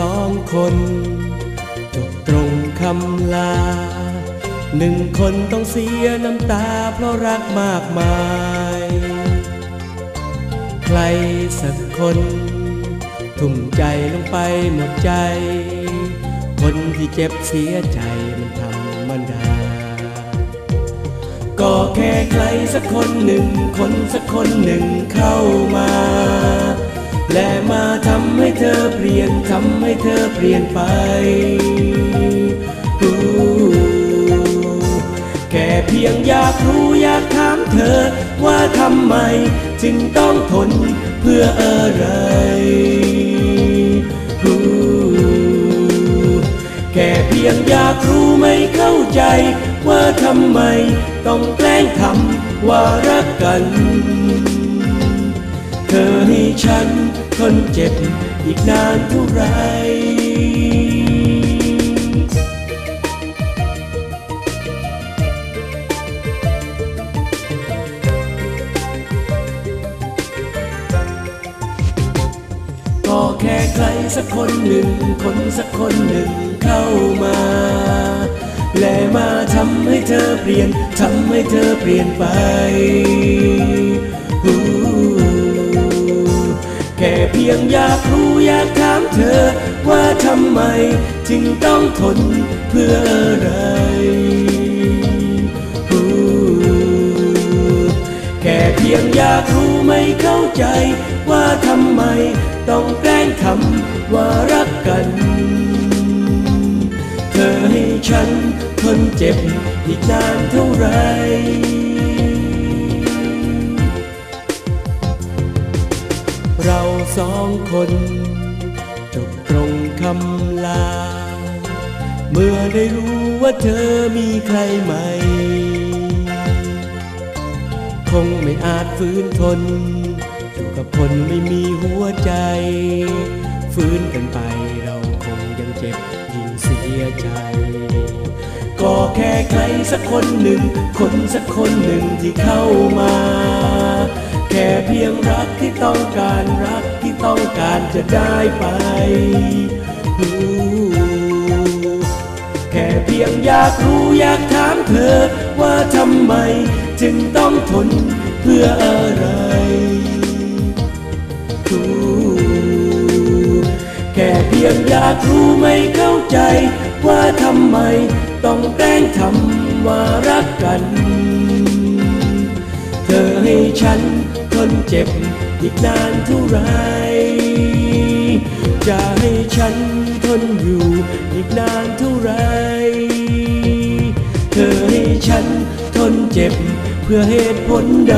สองคนจบตรงคำลา หนึ่งคนต้องเสียน้ำตาเพราะรักมากมาย ใครสักคน ทุ่มใจลงไปหมดใจ คนที่เจ็บเสียใจมันธรรมดาก็แค่ใครสักคนหนึ่ง คนสักคนหนึ่งเข้ามา และมาทำให้เธอ ทำให้เธอเปลี่ยนไปอู้แค่เพียงอยากรู้อยากถามเธอ ว่าทำไม จึงต้องทนเพื่ออะไรอู้แค่เพียงอยากรู้ไม่เข้าใจ ว่าทำไม ต้องแกล้งทำว่ารักกัน เธอให้ฉันทนเจ็บอีกนานเท่าไรก็แค่ใครสักคนหนึ่ง คนสักคนหนึ่งเข้ามาและมาทำให้เธอเปลี่ยน ทำให้เธอเปลี่ยนไป ยงอยากรู้อยากถามเธอ ว่าทำไม จึงต้องทนเพื่ออะไรแค่เพียงอยากรู้ไม่เข้าใจ ว่าทำไม ต้องแกล้งทำว่ารักกัน เธอให้ฉันทนเจ็บอีกนานเท่าไหร เราสองคนจบตรงคำลา เมื่อได้รู้ว่าเธอมีใครใหม่ คงไม่อาจฟื้นทน อยู่กับคนไม่มีหัวใจ ฟื้นกันไปเราคงยังเจ็บยิ่งเสียใจ ก็แค่ใครสักคนหนึ่ง คนสักคนหนึ่งที่เข้ามา ยงรักที่ต้องการรักที่ต้องการจะได้ไปอู้แค่เพียงอยากรู้อยากถามเธอว่าทำไม จึงต้องทนเพื่ออะไรอู้แค่เพียงอยากรู้ไม่เข้าใจ ว่าทำไม ต้องแกล้งทำว่ารักกัน เธอให้ฉัน นเจ็บอีกนานเท่าไร จะให้ฉันทนอยู่อีกนานเท่าไร เธอให้ฉันทนเจ็บเพื่อเหตุผลใด